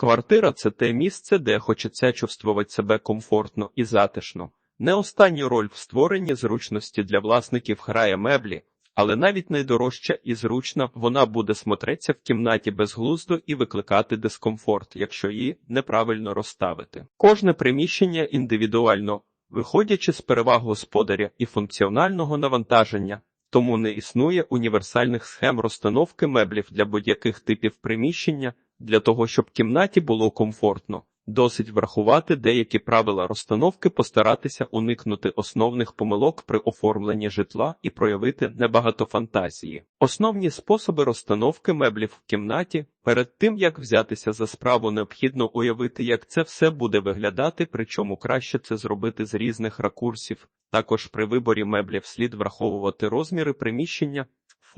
Квартира це те місце, де хочеться чувствувати себе комфортно і затишно. Не останню роль в створенні зручності для власників грає меблі, але навіть найдорожча і зручна вона буде смотреться в кімнаті безглуздо і викликати дискомфорт, якщо її неправильно розставити. Кожне приміщення індивідуально, виходячи з переваг господаря і функціонального навантаження, тому не існує універсальних схем розстановки меблів для будь-яких типів приміщення. Для того, щоб кімнаті було комфортно, досить врахувати деякі правила розстановки, постаратися уникнути основних помилок при оформленні житла і проявити небагато фантазії. Основні способи розстановки меблів в кімнаті перед тим як взятися за справу, необхідно уявити, як це все буде виглядати, причому краще це зробити з різних ракурсів. Також при виборі меблів слід враховувати розміри приміщення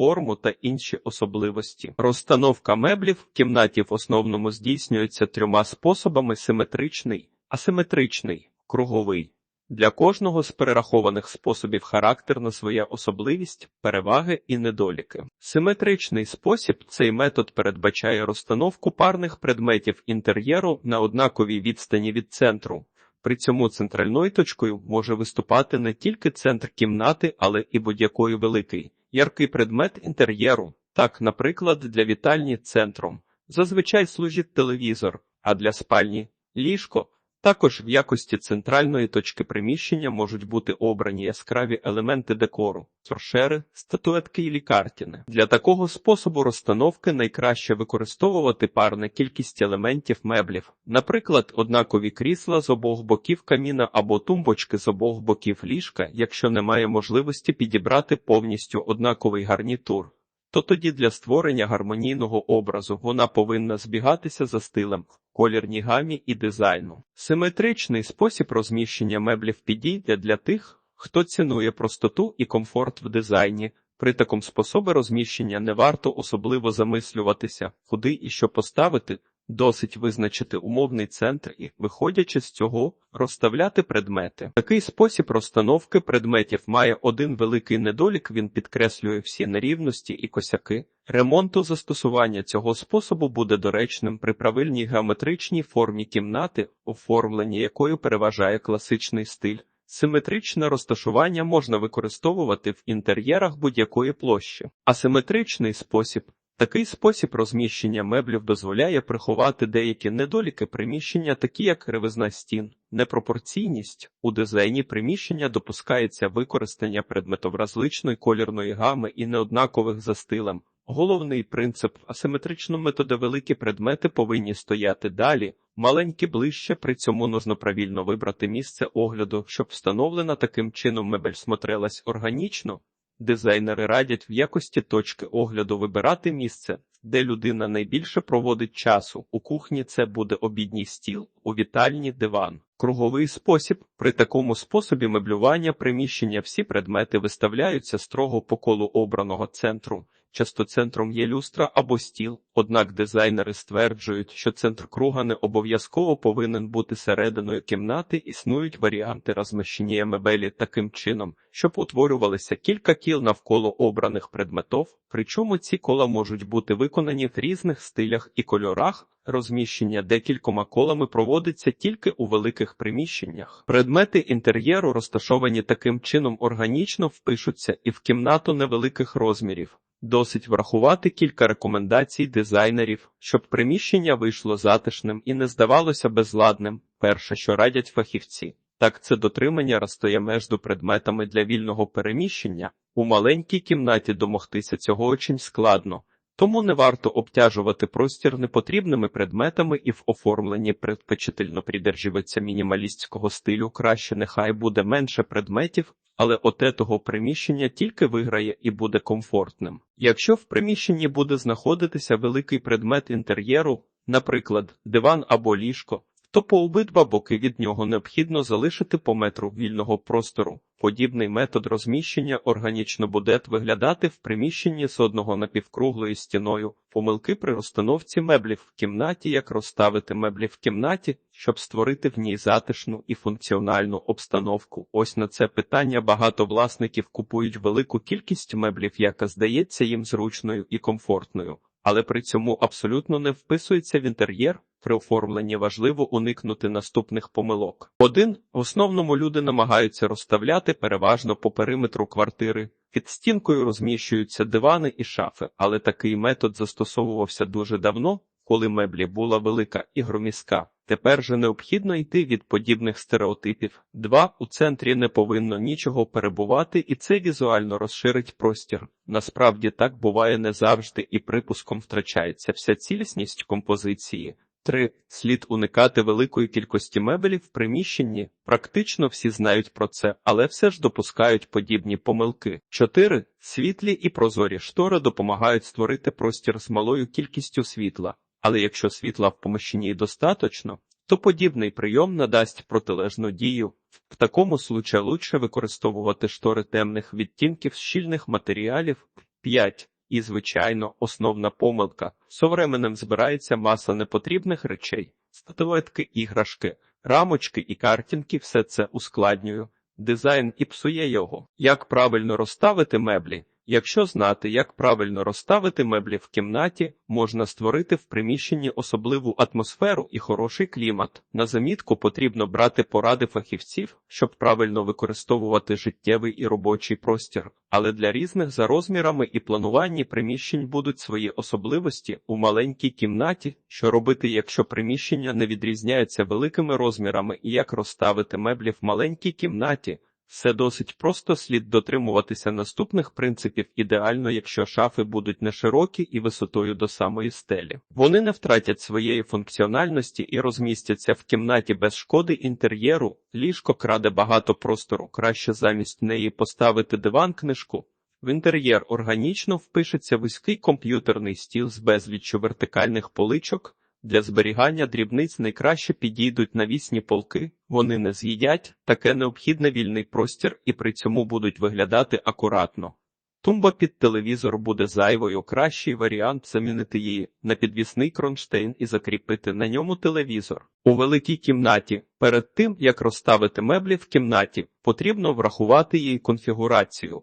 форму та інші особливості. Розстановка меблів в кімнаті в основному здійснюється трьома способами: симетричний, асиметричний, круговий. Для кожного з перерахованих способів характерна своя особливість, переваги і недоліки. Симетричний спосіб цей метод передбачає розстановку парних предметів інтер'єру на однаковій відстані від центру. При цьому центральною точкою може виступати не тільки центр кімнати, але і будь-який великий яркий предмет інтер'єру. Так, наприклад, для вітальні центром зазвичай служить телевізор, а для спальні ліжко. Також в якості центральної точки приміщення можуть бути обрані яскраві елементи декору, торшери, статуетки і лікартіни. Для такого способу розстановки найкраще використовувати парну кількість елементів меблів, наприклад, однакові крісла з обох боків каміна або тумбочки з обох боків ліжка, якщо немає можливості підібрати повністю однаковий гарнітур. То тоді для створення гармонійного образу вона повинна збігатися за стилем, колірній гамі і дизайну. Симетричний спосіб розміщення меблів підійде для тих, хто цінує простоту і комфорт в дизайні. При такому способі розміщення не варто особливо замислюватися, куди і що поставити, Досить визначити умовний центр і, виходячи з цього, розставляти предмети. Такий спосіб розстановки предметів має один великий недолік, він підкреслює всі нерівності і косяки. Ремонту застосування цього способу буде доречним при правильній геометричній формі кімнати, оформленні якої переважає класичний стиль. Симетричне розташування можна використовувати в інтер'єрах будь-якої площі, асиметричний спосіб Такий спосіб розміщення меблів дозволяє приховати деякі недоліки приміщення, такі як кривизна стін, непропорційність. У дизайні приміщення допускається використання предметовразличної колірної гами і неоднакових за стилем. Головний принцип асиметричного методу великі предмети повинні стояти далі, маленькі ближче, при цьому нужно правильно вибрати місце огляду, щоб встановлена таким чином мебель смотрелась органічно. Дизайнери радять в якості точки огляду вибирати місце, де людина найбільше проводить часу. У кухні це буде обідній стіл, у вітальні диван. Круговий спосіб. При такому способі меблювання приміщення всі предмети виставляються строго по колу обраного центру. Часто центром є люстра або стіл, однак дизайнери стверджують, що центр круга не обов'язково повинен бути серединою кімнати. Існують варіанти розміщення мебелі таким чином, щоб утворювалися кілька кіл навколо обраних предметів, причому ці кола можуть бути виконані в різних стилях і кольорах. Розміщення декількома колами проводиться тільки у великих приміщеннях. Предмети інтер'єру розташовані таким чином органічно впишуться і в кімнату невеликих розмірів. Досить врахувати кілька рекомендацій дизайнерів, щоб приміщення вийшло затишним і не здавалося безладним. Перше, що радять фахівці, так це дотримання розстоя меж предметами для вільного переміщення. У маленькій кімнаті домогтися цього очень складно, тому не варто обтяжувати простір непотрібними предметами і в оформленні предпочительно придержуватися мінімалістського стилю краще нехай буде менше предметів, але оте того приміщення тільки виграє і буде комфортним. Якщо в приміщенні буде знаходитися великий предмет інтер'єру, наприклад, диван або ліжко, то по обидва боки від нього необхідно залишити по метру вільного простору. Подібний метод розміщення органічно буде виглядати в приміщенні з одного напівкруглою стіною, помилки при розстановці меблів в кімнаті, як розставити меблі в кімнаті, щоб створити в ній затишну і функціональну обстановку. Ось на це питання багато власників купують велику кількість меблів, яка здається їм зручною і комфортною, але при цьому абсолютно не вписується в інтер'єр. При оформленні важливо уникнути наступних помилок. Один в основному люди намагаються розставляти переважно по периметру квартири. Під стінкою розміщуються дивани і шафи, але такий метод застосовувався дуже давно, коли меблі була велика і громіська. Тепер же необхідно йти від подібних стереотипів. Два у центрі не повинно нічого перебувати, і це візуально розширить простір. Насправді так буває не завжди, і припуском втрачається вся цілісність композиції. 3. Слід уникати великої кількості мебелів в приміщенні. Практично всі знають про це, але все ж допускають подібні помилки. 4. Світлі і прозорі штори допомагають створити простір з малою кількістю світла. Але якщо світла в поміщенні достатньо, то подібний прийом надасть протилежну дію. В такому случаї лучше використовувати штори темних відтінків з щільних матеріалів. 5. І, звичайно, основна помилка. Со временем збирається маса непотрібних речей, статуетки, іграшки, рамочки і картинки – все це ускладнює дизайн і псує його. Як правильно розставити меблі? Якщо знати, як правильно розставити меблі в кімнаті, можна створити в приміщенні особливу атмосферу і хороший клімат. На замітку потрібно брати поради фахівців, щоб правильно використовувати життєвий і робочий простір. Але для різних за розмірами і плануванні приміщень будуть свої особливості у маленькій кімнаті, що робити, якщо приміщення не відрізняється великими розмірами, і як розставити меблі в маленькій кімнаті. Все досить просто слід дотримуватися наступних принципів ідеально, якщо шафи будуть не широкі і висотою до самої стелі. Вони не втратять своєї функціональності і розмістяться в кімнаті без шкоди інтер'єру, ліжко краде багато простору, краще замість неї поставити диван книжку. В інтер'єр органічно впишеться вузький комп'ютерний стіл з безліччю вертикальних поличок. Для зберігання дрібниць найкраще підійдуть навісні полки, вони не з'їдять, таке необхідне вільний простір і при цьому будуть виглядати акуратно. Тумба під телевізор буде зайвою, кращий варіант замінити її на підвісний кронштейн і закріпити на ньому телевізор. У великій кімнаті, перед тим як розставити меблі в кімнаті, потрібно врахувати її конфігурацію,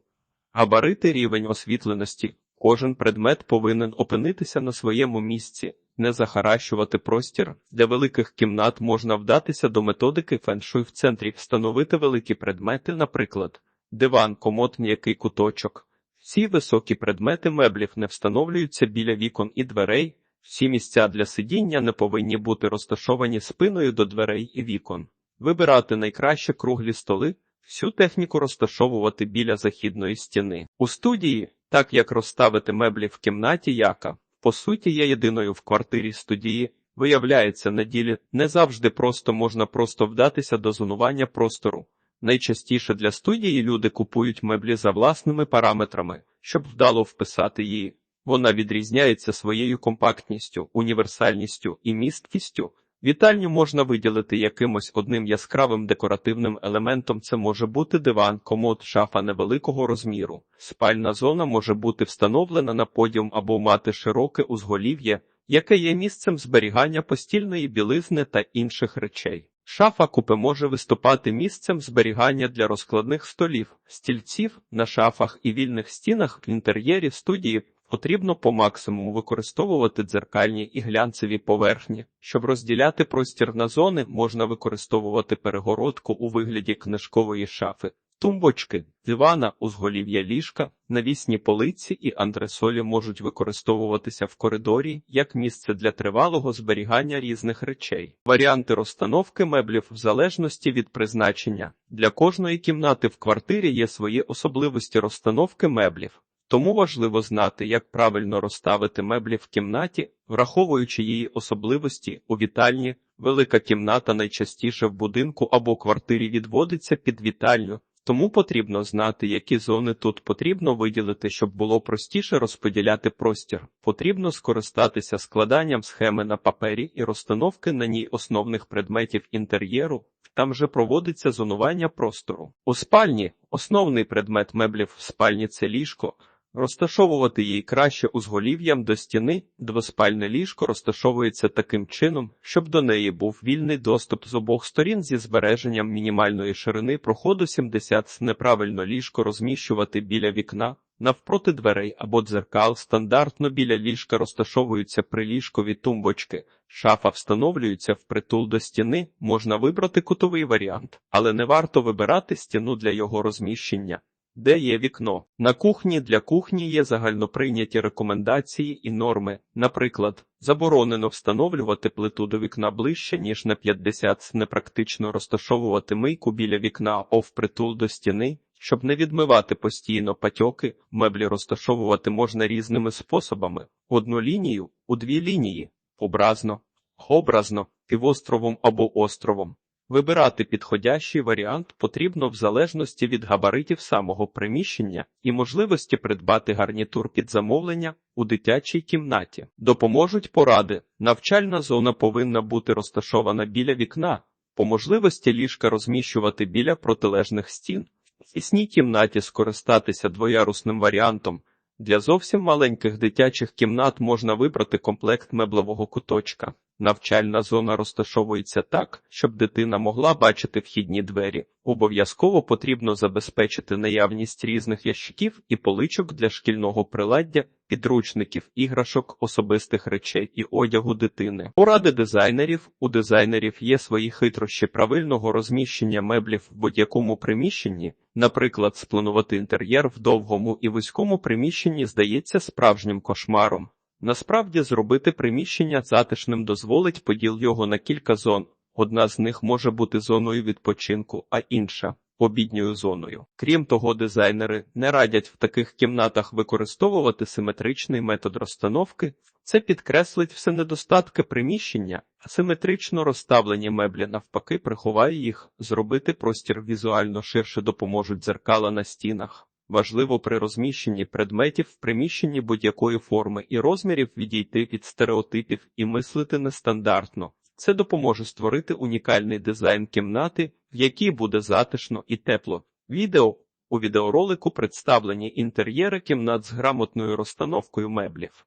габарити рівень освітленості. Кожен предмет повинен опинитися на своєму місці не захаращувати простір. Для великих кімнат можна вдатися до методики феншуй в центрі, встановити великі предмети, наприклад, диван, комод, м'який куточок. Всі високі предмети меблів не встановлюються біля вікон і дверей, всі місця для сидіння не повинні бути розташовані спиною до дверей і вікон. Вибирати найкраще круглі столи, всю техніку розташовувати біля західної стіни. У студії, так як розставити меблі в кімнаті, яка по суті, є єдиною в квартирі студії. Виявляється, на ділі не завжди просто можна просто вдатися до зонування простору. Найчастіше для студії люди купують меблі за власними параметрами, щоб вдало вписати її. Вона відрізняється своєю компактністю, універсальністю і місткістю. Вітальню можна виділити якимось одним яскравим декоративним елементом. Це може бути диван, комод, шафа невеликого розміру. Спальна зона може бути встановлена на подіум або мати широке узголів'я, яке є місцем зберігання постільної білизни та інших речей. Шафа купе може виступати місцем зберігання для розкладних столів, стільців на шафах і вільних стінах в інтер'єрі студії Потрібно по максимуму використовувати дзеркальні і глянцеві поверхні. Щоб розділяти простір на зони, можна використовувати перегородку у вигляді книжкової шафи, тумбочки, дивана, узголів'я ліжка, навісні полиці і антресолі можуть використовуватися в коридорі як місце для тривалого зберігання різних речей. Варіанти розстановки меблів в залежності від призначення. Для кожної кімнати в квартирі є свої особливості розстановки меблів. Тому важливо знати, як правильно розставити меблі в кімнаті, враховуючи її особливості у вітальні. Велика кімната найчастіше в будинку або квартирі відводиться під вітальню, тому потрібно знати, які зони тут потрібно виділити, щоб було простіше розподіляти простір. Потрібно скористатися складанням схеми на папері і розстановки на ній основних предметів інтер'єру. Там же проводиться зонування простору. У спальні основний предмет меблів в спальні це ліжко. Розташовувати її краще узголів'ям до стіни, двоспальне ліжко розташовується таким чином, щоб до неї був вільний доступ з обох сторін зі збереженням мінімальної ширини проходу 70 Неправильно ліжко розміщувати біля вікна, Навпроти дверей або дзеркал стандартно біля ліжка розташовуються приліжкові тумбочки. Шафа встановлюється впритул до стіни, можна вибрати кутовий варіант, але не варто вибирати стіну для його розміщення. Де є вікно? На кухні для кухні є загальноприйняті рекомендації і норми. Наприклад, заборонено встановлювати плиту до вікна ближче, ніж на 50 см, непрактично розташовувати мийку біля вікна о впритул до стіни. Щоб не відмивати постійно патьоки, меблі розташовувати можна різними способами: одну лінію, у дві лінії, образно, образно, півостровом або островом. Вибирати підходящий варіант потрібно в залежності від габаритів самого приміщення і можливості придбати гарнітур під замовлення у дитячій кімнаті. Допоможуть поради. Навчальна зона повинна бути розташована біля вікна, по можливості ліжка розміщувати біля протилежних стін. В тісній кімнаті скористатися двоярусним варіантом. Для зовсім маленьких дитячих кімнат можна вибрати комплект меблевого куточка. Навчальна зона розташовується так, щоб дитина могла бачити вхідні двері. Обов'язково потрібно забезпечити наявність різних ящиків і поличок для шкільного приладдя, підручників, іграшок, особистих речей і одягу дитини. Поради дизайнерів у дизайнерів є свої хитрощі правильного розміщення меблів в будь-якому приміщенні. Наприклад, спланувати інтер'єр в довгому і вузькому приміщенні здається справжнім кошмаром. Насправді зробити приміщення затишним дозволить поділ його на кілька зон. Одна з них може бути зоною відпочинку, а інша обідньою зоною. Крім того, дизайнери не радять в таких кімнатах використовувати симетричний метод розстановки. Це підкреслить все недостатки приміщення, а симетрично розставлені меблі навпаки приховає їх, зробити простір візуально ширше допоможуть дзеркала на стінах. Важливо при розміщенні предметів в приміщенні будь-якої форми і розмірів відійти від стереотипів і мислити нестандартно. Це допоможе створити унікальний дизайн кімнати, в якій буде затишно і тепло. Відео у відеоролику представлені інтер'єри кімнат з грамотною розстановкою меблів.